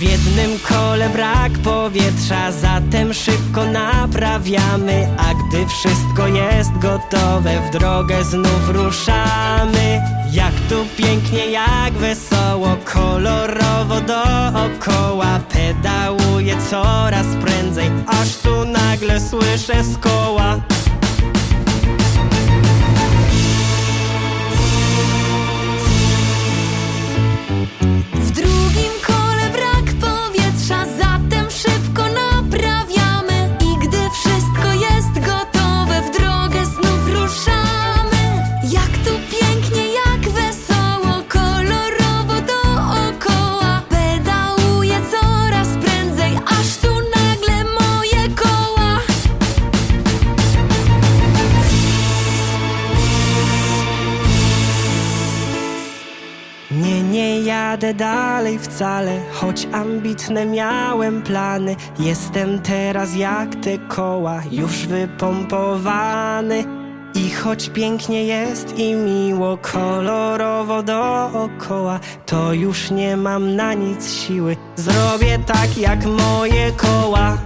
W jednym kole brak powietrza, zatem szybko naprawiamy. A gdy wszystko jest gotowe, w drogę znów ruszamy. Jak tu pięknie, jak wesoło, kolorowo dookoła. Pedałuję coraz prędzej, aż tu nagle słyszę z koła. Nie, nie jadę dalej wcale, choć ambitne miałem plany. Jestem teraz jak te koła, już wypompowany. I choć pięknie jest i miło, kolorowo dookoła, to już nie mam na nic siły. Zrobię tak jak moje koła.